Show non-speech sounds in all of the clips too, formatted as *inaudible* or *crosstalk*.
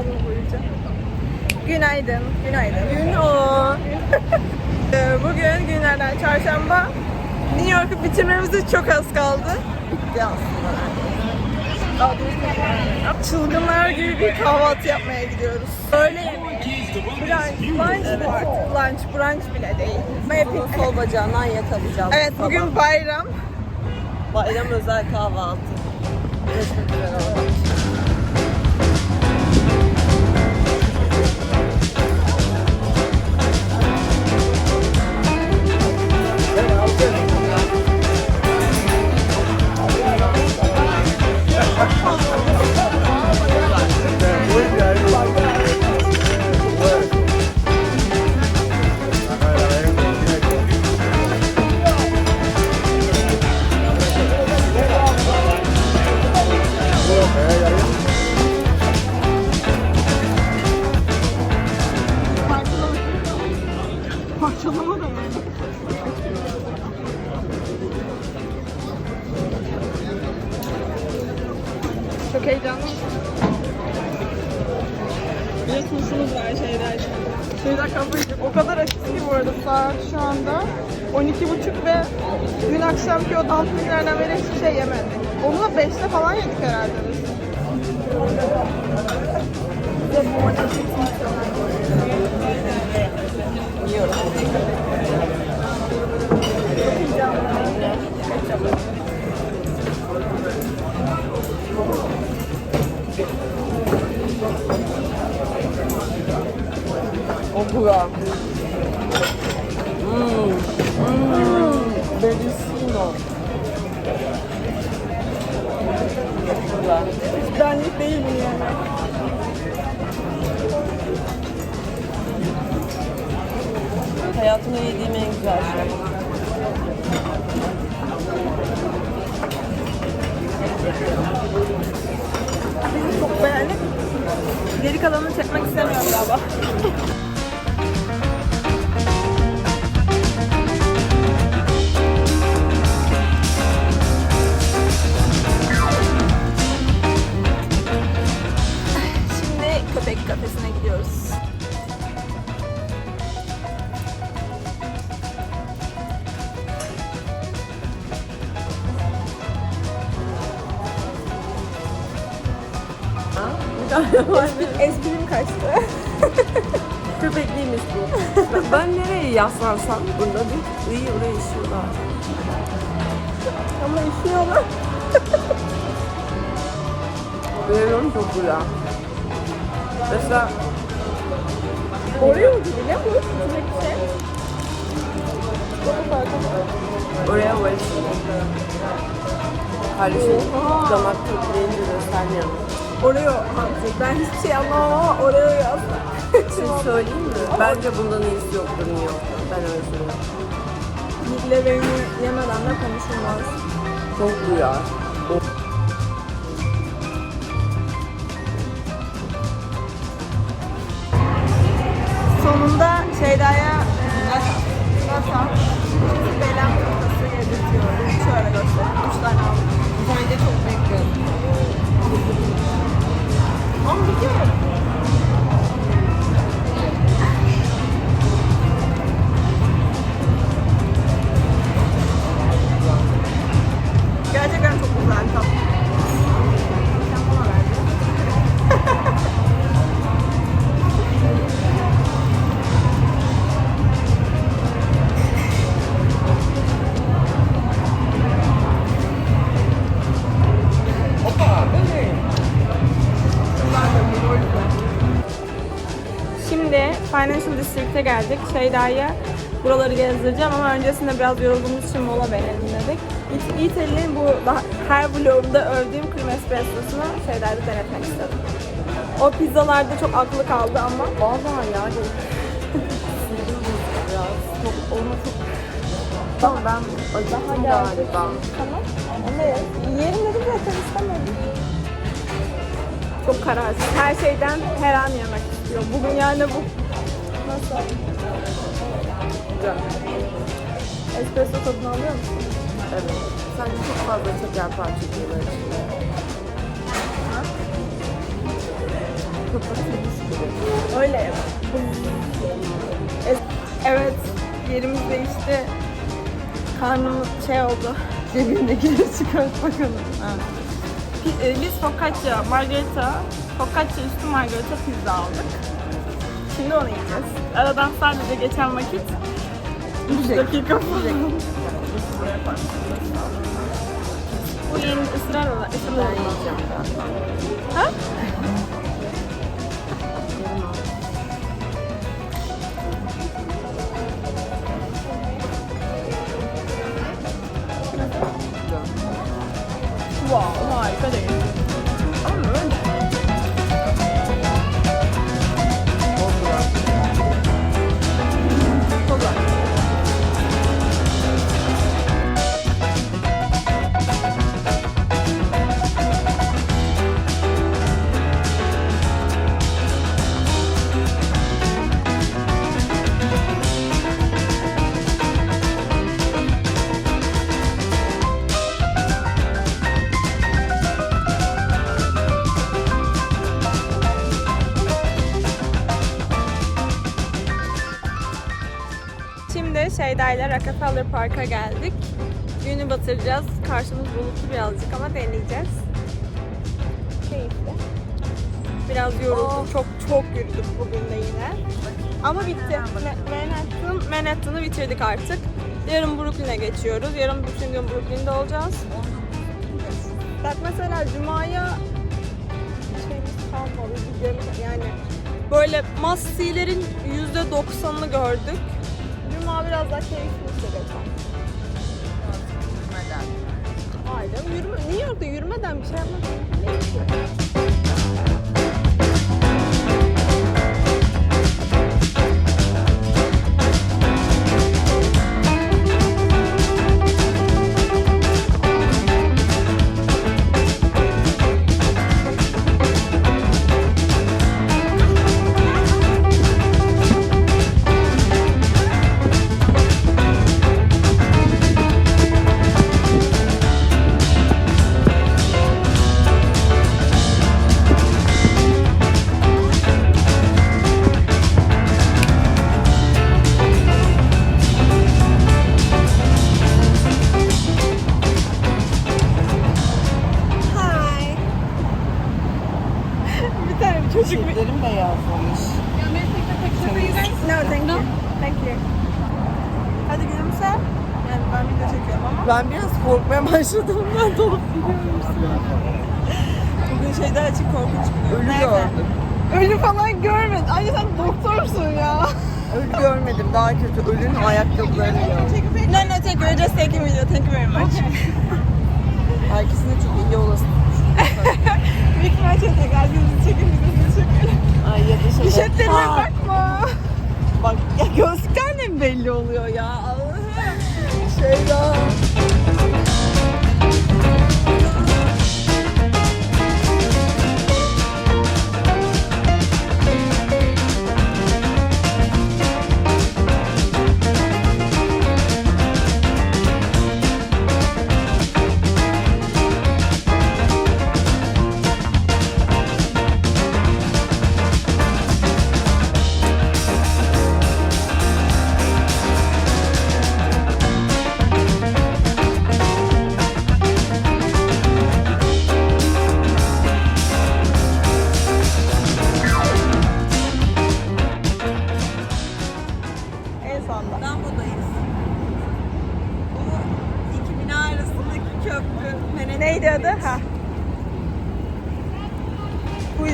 hava boyunca. Günaydın, günaydın. Gün o. *laughs* Ee, Bugün günlerden çarşamba. New York'u bitirmemize çok az kaldı. Bitti aslında. Çılgınlar gibi bir kahvaltı yapmaya gidiyoruz. Öyle brunch, lunch artık? Lunch, brunch bile değil. Hepimiz sol bacağından yakalayacağız. Evet bugün bayram. Bayram özel kahvaltı. Görüşmek *laughs* üzere. Çok heyecanlı. Bir de turşumuz var şeyler. Şeyler kafayı O kadar açız ki bu arada saat şu anda 12.30 ve dün akşamki o dumplinglerden beri hiçbir şey yemedik. Onu da 5'te falan yedik herhalde biz. Bir bura. Mmm. Mmm. Bellissimo. Güzel. Hiç benlik değil mi yani? Hayatımda yediğim en güzel şey. Biz çok beğendik. Geri kalanını çekmek istemiyorum galiba. *laughs* nereye yaslansam burada bir iyi oraya işiyorlar. Ama üşüyorlar. Benim çok güzel. Mesela Oreo gibi ne bu? İçindeki şey. Oraya varırsın. Kardeşim damak tadı deyince göstermiyorum. Hamsi. Ben hiçbir şey ama Oreo yaz. Bir şey söyleyeyim mi? Bence bundan iyisi yoktur New York'ta. Ben öyle söylüyorum. Leveğini yemeden de konuşulmaz. Çok duyar. Sonunda District'e geldik. Şeyda'ya buraları gezdireceğim ama öncesinde biraz yorulduğumuz için mola verelim dedik. İtalyan'ın bu her vlogumda övdüğüm cream espressosunu Şeyda'da denetmek istedim. O pizzalarda çok aklı kaldı ama Vallahi biraz. Çok, onu çok... Tamam ben acıktım galiba. Tamam. Ama yiyelim dedim zaten istemedim. Çok kararsız. Her şeyden her an yemek istiyor. Bugün yani bu. Güzel. Espresso tadını alıyor musun? Evet. Sanki çok fazla şeker parçacıkları içinde. kapatılmış gibi. Öyle Evet, yerimiz değişti. Karnım şey oldu. *laughs* Cebimdekileri çıkart bakalım. Ha. E, Biz focaccia, margarita, focaccia üstü margarita pizza aldık. Şimdi onu yiyeceğiz. Aradan sadece geçen vakit 3 dakika falan. Bu yeni ısrar olan, ısrar. Ha? Wow, harika değil. Şimdi Şeyda ile Rockefeller Park'a geldik. Günü batıracağız. Karşımız bulutlu birazcık ama deneyeceğiz. Keyifli. Biraz yorulduk. Çok çok yürüdük bugün de yine. Ama bitti. Ma- Manhattan, Manhattan'ı bitirdik artık. Yarın Brooklyn'e geçiyoruz. Yarın bütün gün Brooklyn'de olacağız. Bak mesela Cuma'ya şeyimiz kalmadı. Yani böyle massilerin %90'ını gördük. Cuma biraz daha keyifli geçen. Aynen. Yürüme, New York'ta yürümeden bir şey yapmak Hi. Başladım. Ben dolup gidiyorum. Bugün şeyden açık korkunç gidiyor. Ölü Neyse. gördüm. Ölü falan görmedin. Ay sen doktorsun ya. Ölü görmedim. Daha kötü. Ölünün ayakkabılarını gördüm. no, no, thank you. We're just taking video. Thank you very much. Herkesin çok iyi olası. *laughs* Büyük ihtimal çok tekrar bizi çekin, bizi çekin. Ay ya da şey. Tişörtlerime Ha, bakma. Bak ya gözlükten de mi belli oluyor ya? Allah'ım. Şeyda.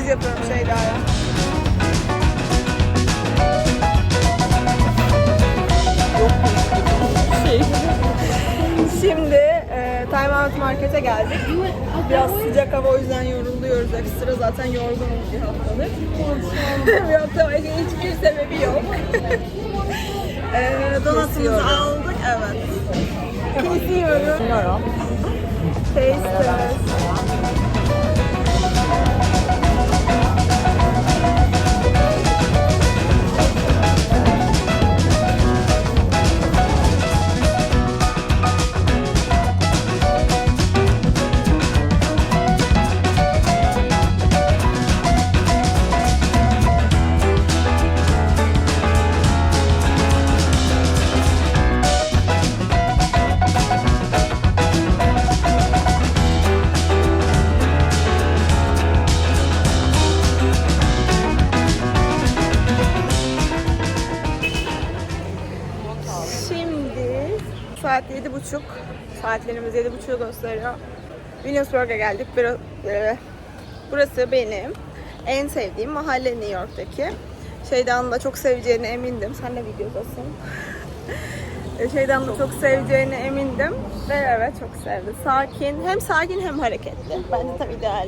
Quiz yapıyorum Şeyda'ya. Şey. Şimdi e, Time Out Market'e geldik. Biraz sıcak hava o yüzden yoruluyoruz ekstra. Zaten yorgunuz bir haftadır. Yoksa başka hiçbir sebebi yok. e, donatımızı aldık. Evet. Kesiyorum. Bilmiyorum. Tasters. Buçuk. Saatlerimiz yedi buçuğu gösteriyor. Williamsburg'a geldik. E, Burası benim en sevdiğim mahalle New York'taki. Şeyden da çok seveceğine emindim. Sen de videodasın. *laughs* E, Şeyden da çok seveceğine emindim. Ve evet çok sevdi. Sakin. Hem sakin hem hareketli. Bence tam ideal.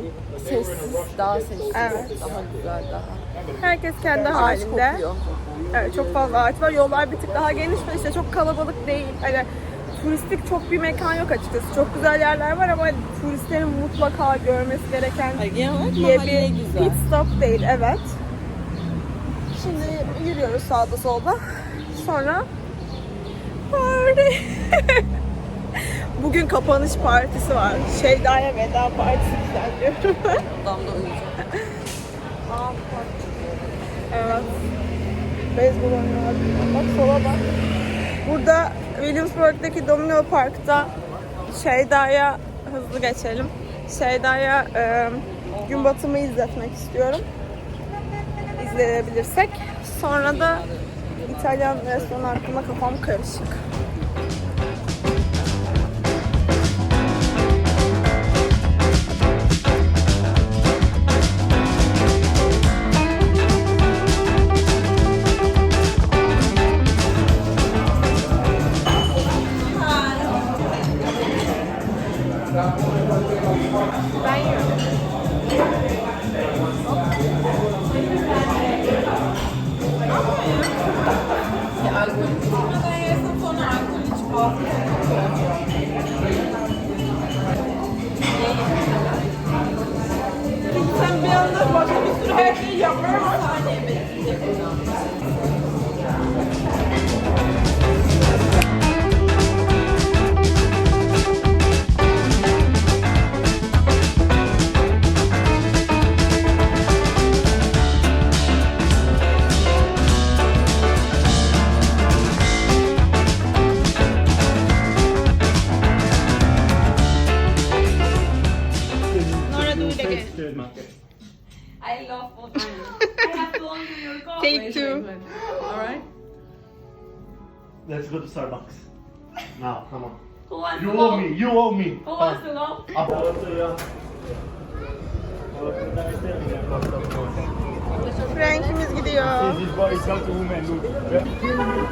Sessiz, daha sessiz, Evet. daha güzel, daha. Herkes kendi halinde. Evet çok fazla ağaç var. Yollar bir tık daha geniş ve işte çok kalabalık değil. Hani turistik çok bir mekan yok açıkçası. Çok güzel yerler var ama turistlerin mutlaka görmesi gereken diye bir pit stop değil. Evet. Şimdi yürüyoruz sağda solda. Sonra party. *laughs* Bugün kapanış partisi var. Şeyda'ya veda partisi düzenliyorum. Damda uyuyacak. Evet. Beyzbol oynuyorlar. Bak sola bak. Burada Williamsburg'daki Domino Park'ta Şeyda'ya hızlı geçelim. Şeyda'ya e, gün batımı izletmek istiyorum. İzleyebilirsek. Sonra da İtalyan restoranı hakkında kafam karışık. Sen bir anda başka bir sürü her şeyi yapmaya başladın. İt again. I love both I have to *laughs* call. Take two. Alright. Let's go to Starbucks. Now, come on. Who wants You to owe go? me, you owe me. Who wants to go? Frankie'miz gidiyor. This boy is look.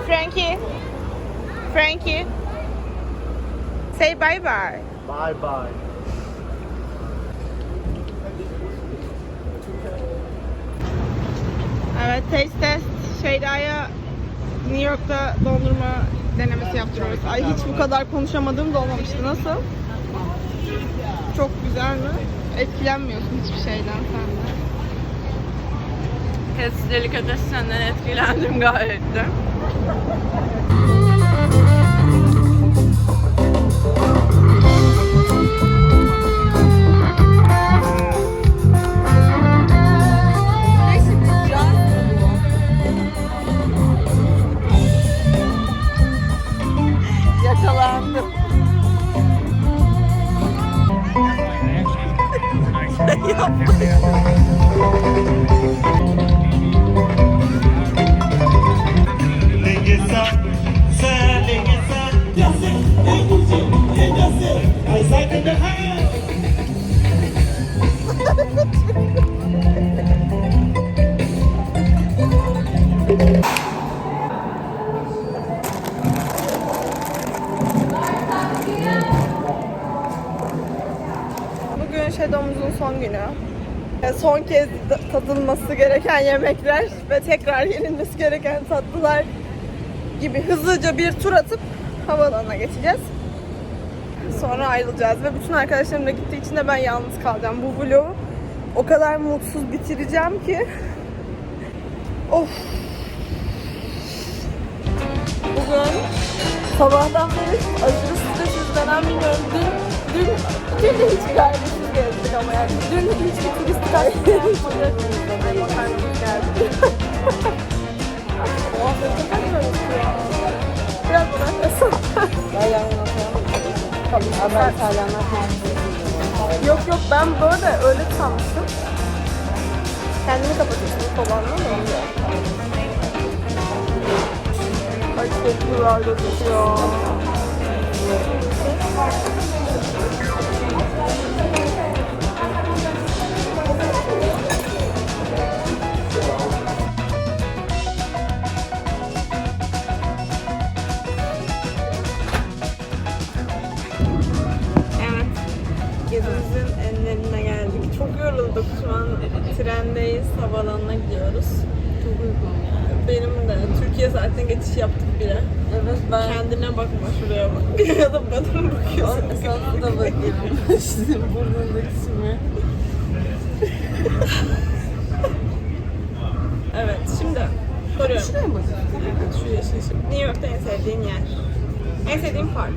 Frankie. Frankie. Say bye bye. Bye bye. Evet, taste test. Şeyda'ya New York'ta dondurma denemesi yaptırıyoruz. Ay hiç bu kadar konuşamadığım da olmamıştı. Nasıl? Çok güzel mi? Etkilenmiyorsun hiçbir şeyden sen de. Kes delikatesinden etkilendim gayet de. *laughs* Bugün Shadow'umuzun son günü. E, Son kez tadılması gereken yemekler ve tekrar yenilmesi gereken tatlılar gibi hızlıca bir tur atıp havaalanına geçeceğiz. Sonra ayrılacağız ve bütün arkadaşlarım da gittiği için de ben yalnız kalacağım. Bu vlogu o kadar mutsuz bitireceğim ki. Of. Bugün sabahtan beri aşırı stresiz dönem bilmiyorum. Dün, dün, dün de hiç gezdik ama yani. Dün hiçbir turistik aktivite yapmadık. Karnımız geldi. Oha sesini kaçırıyoruz ya. Biraz bırakmasın. Ben yanına Tabii. Ben İtalyanlar Yok yok ben böyle öyle sanmıştım. Kendimi kapatıyorsun kolanla mı? Ay çok güzel gözüküyor. Trendeyiz. Havaalanına gidiyoruz. Çok uygun ya. Benim de. Türkiye zaten geçiş yaptık bile. Evet ben Kendine bakma şuraya bak. *laughs* ya da bana mı bakıyorsun? esaslı da bakıyorum. Sizin burnundaki simi. Evet şimdi soruyorum. Şuraya mı bakıyorsun? Şu yeşil ışık. New York'ta en sevdiğin yer. En sevdiğin park.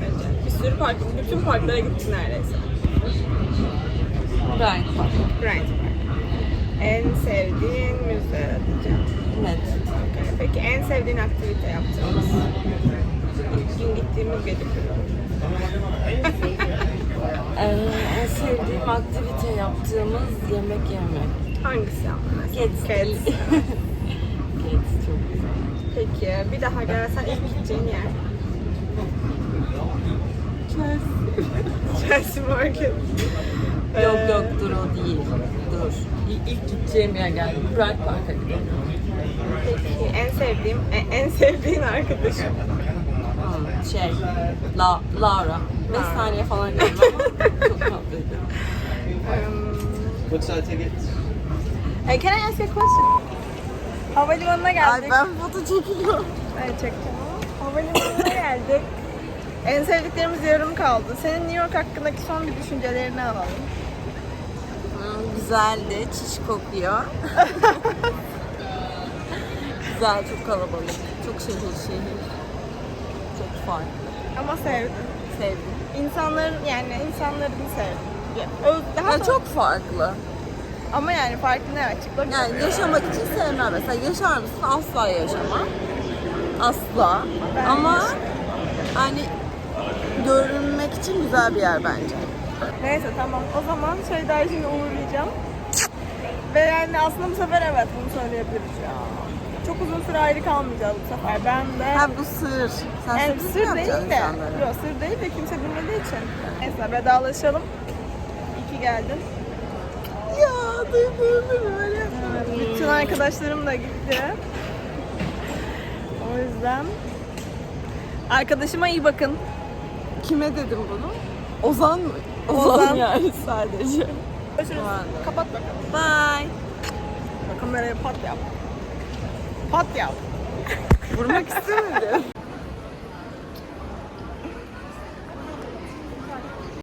Bence. Bir sürü park. Bütün parklara gittin neredeyse. Bryant Park. Bryant Park. En sevdiğin müze diyeceğim. Net. Peki en sevdiğin aktivite yaptığımız? İlk gün gittiğimiz gece kulübü. *laughs* Ee, en sevdiğim aktivite yaptığımız yemek yemek. Hangisi yaptın? Cats. Cats. Cats çok güzel. Peki bir daha gelsen ilk gideceğin yer? Chelsea Market. Yok yok dur o değil. Dur. İ- İlk gideceğim yer geldi. Bryant Park'a gidelim. Peki en sevdiğim, en, en sevdiğin arkadaşım? Hmm, şey, La, Laura. 5 saniye falan geldi ama çok *laughs* tatlıydı. What should I take it? hey, can I ask you a question? Havalimanına geldik. foto çekiliyorum. Çekeceğim ama. Havalimanına geldik. En sevdiklerimiz yarım kaldı. Senin New York hakkındaki son bir düşüncelerini alalım. Güzeldi. Çiş kokuyor. *laughs* Güzel, çok kalabalık. Çok şehir şehir. Çok farklı. Ama sevdim. Sevdim. İnsanların yani insanlarını sevdim. Ya, öz- Daha Ya da- çok farklı. Ama yani farklı ne açıkla Yani yaşamak için sevmem. Mesela yaşar mısın? Asla yaşamam. Asla. Ben Ama hani görünmek için güzel bir yer bence. Neyse tamam. O zaman şey dersine uğrayacağım. Ve yani aslında bu sefer evet bunu söyleyebiliriz ya. Çok uzun süre ayrı kalmayacağız bu sefer. Ben de Ha bu sır. Sen yani sır değil de. insanlara? Yok sır değil de kimse bilmediği için. Neyse vedalaşalım. İyi ki geldin. Ya duygularını böyle yapıyorum. Bütün arkadaşlarım da gitti. O yüzden arkadaşıma iyi bakın. Kime dedim bunu? Ozan mı? Ozan, yani sadece. Var. Kapat bakalım. Bye. Kameraya pat yap. Pat yap. Vurmak istemedim.